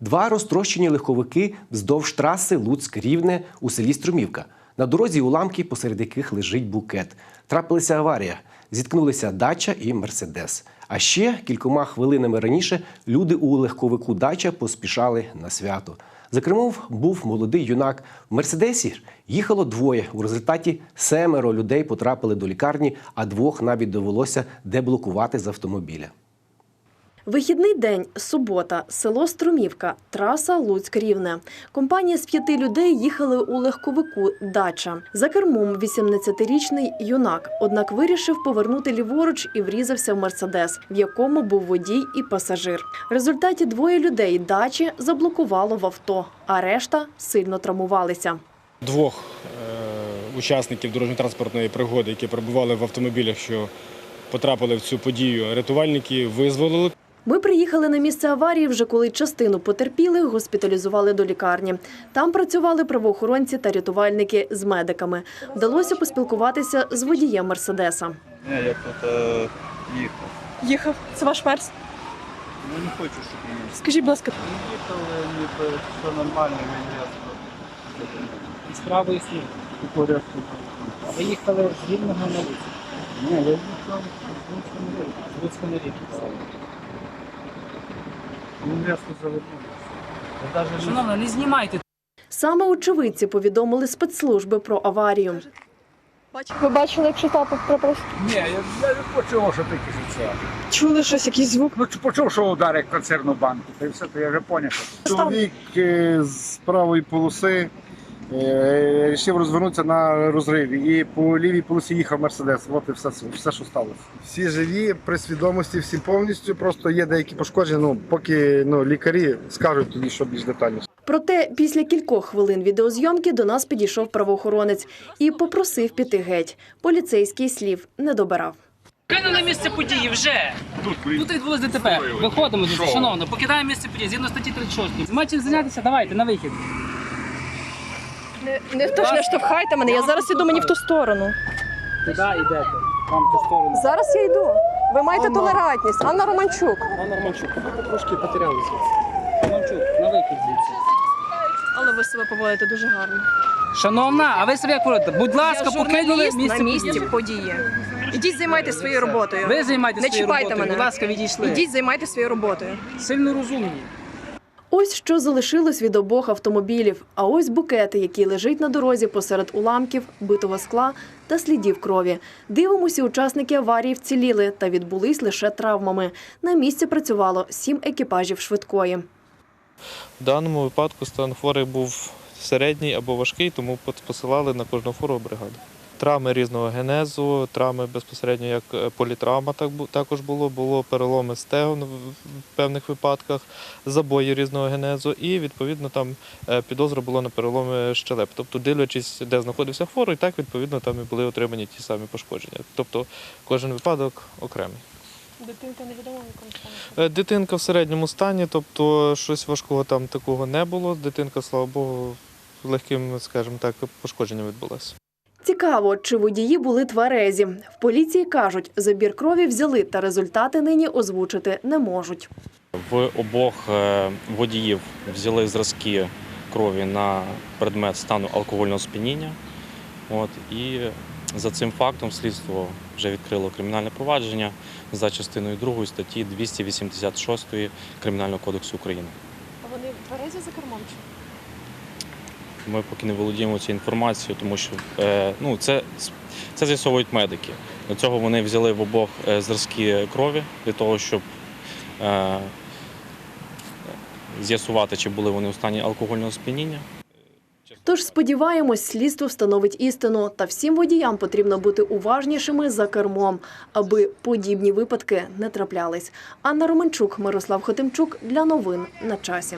Два розтрощені легковики вздовж траси Луцьк-Рівне у селі Струмівка. На дорозі уламки, посеред яких лежить букет. Трапилася аварія. Зіткнулися дача і мерседес. А ще кількома хвилинами раніше люди у легковику дача поспішали на свято. За кермом був молодий юнак. В мерседесі їхало двоє. У результаті семеро людей потрапили до лікарні, а двох навіть довелося деблокувати з автомобіля. Вихідний день, субота, село Струмівка, траса Луцьк-Рівне. Компанія з п'яти людей їхали у легковику «Дача». За кермом 18-річний юнак, однак вирішив повернути ліворуч і врізався в «Мерседес», в якому був водій і пасажир. В результаті двоє людей «Дачі» заблокувало в авто, а решта сильно травмувалися. Двох е, учасників дорожньо-транспортної пригоди, які перебували в автомобілях, що потрапили в цю подію, рятувальники визволили. Ми приїхали на місце аварії вже коли частину потерпілих госпіталізували до лікарні. Там працювали правоохоронці та рятувальники з медиками. Вдалося поспілкуватися з водієм Мерседеса. Ні, я тут е, їхав. Їхав. Це ваш перс. Ну не хочу, щоб мені Скажіть, будь ласка, їхали, ніби все нормально, мені я з правої слів. по порядку. Ви їхали з Рівного на Луцьк. Ні, я їхав. З Луцька на Рівне. Я навіть не Шановна, не знімайте. Саме очевидці повідомили спецслужби про аварію. ви бачили, як шатапа пропав? Ні, я, я не почув, що таке життя. це. Чули щось, якийсь звук? Ну, почув, що ударить концерну банку, та й все, то я вже поняв. Чоловік е, з правої полоси е, вирішив розвернутися на розриві. І по лівій полосі їхав Мерседес. От і все, все, що сталося. Всі живі, при свідомості, всі повністю. Просто є деякі пошкодження. Ну, поки ну, лікарі скажуть тоді, що більш детальніше. Проте після кількох хвилин відеозйомки до нас підійшов правоохоронець і попросив піти геть. Поліцейський слів не добирав. Кинули місце події вже. Тут відбулось ДТП. Виходимо шановно, покидаємо місце події згідно статті 36. Нема чим зайнятися, давайте на вихід. Не, не не штовхайте мене, я зараз іду мені в ту сторону. Куди йдете? Там в ту сторону. Зараз я йду. Ви маєте толерантність. Анна Романчук. Пан Романчук, ви трошки потеряли звідси. Романчук, на вихід звідси. Але ви себе поводите дуже гарно. Шановна, а ви себе як поводите? Будь ласка, покинули місце на місці події. Ідіть займайтеся своєю роботою. Ви займайтеся Не своєю чіпайте роботою, мене. будь ласка, відійшли. Ідіть займайтеся своєю роботою. Сильно розумні. Ось що залишилось від обох автомобілів. А ось букети, які лежать на дорозі посеред уламків, битого скла та слідів крові. Дивимося, учасники аварії вціліли та відбулись лише травмами. На місці працювало сім екіпажів швидкої. В даному випадку стан хворих був середній або важкий, тому пос- посилали на кожну хвору бригаду. Травми різного генезу, травми безпосередньо як е, політравма так також було, було переломи стегон в в певних випадках, забої різного генезу, і відповідно там е, підозра була на переломи щелеп. Тобто, дивлячись, де знаходився хворий, так відповідно там і були отримані ті самі пошкодження. Тобто кожен випадок окремий. Дитинка невідомо Е, Дитинка в середньому стані, тобто щось важкого там такого не було. Дитинка, слава Богу, легким, скажімо так, пошкодженням відбулася. Цікаво, чи водії були тверезі. В поліції кажуть, забір крові взяли, та результати нині озвучити не можуть. В обох е, водіїв взяли зразки крові на предмет стану алкогольного сп'яніння. От, і за цим фактом слідство вже відкрило кримінальне провадження за частиною 2 статті 286 Кримінального кодексу України. А вони тверезі за кермом чи? Ми поки не володіємо цією інформацією, тому що е, ну, це, це з'ясовують медики. Для цього вони взяли в обох е, зразки крові для того, щоб е, з'ясувати, чи були вони у стані алкогольного сп'яніння. Тож сподіваємось, слідство встановить істину, та всім водіям потрібно бути уважнішими за кермом, аби подібні випадки не траплялись. Анна Романчук, Мирослав Хотимчук для новин на часі.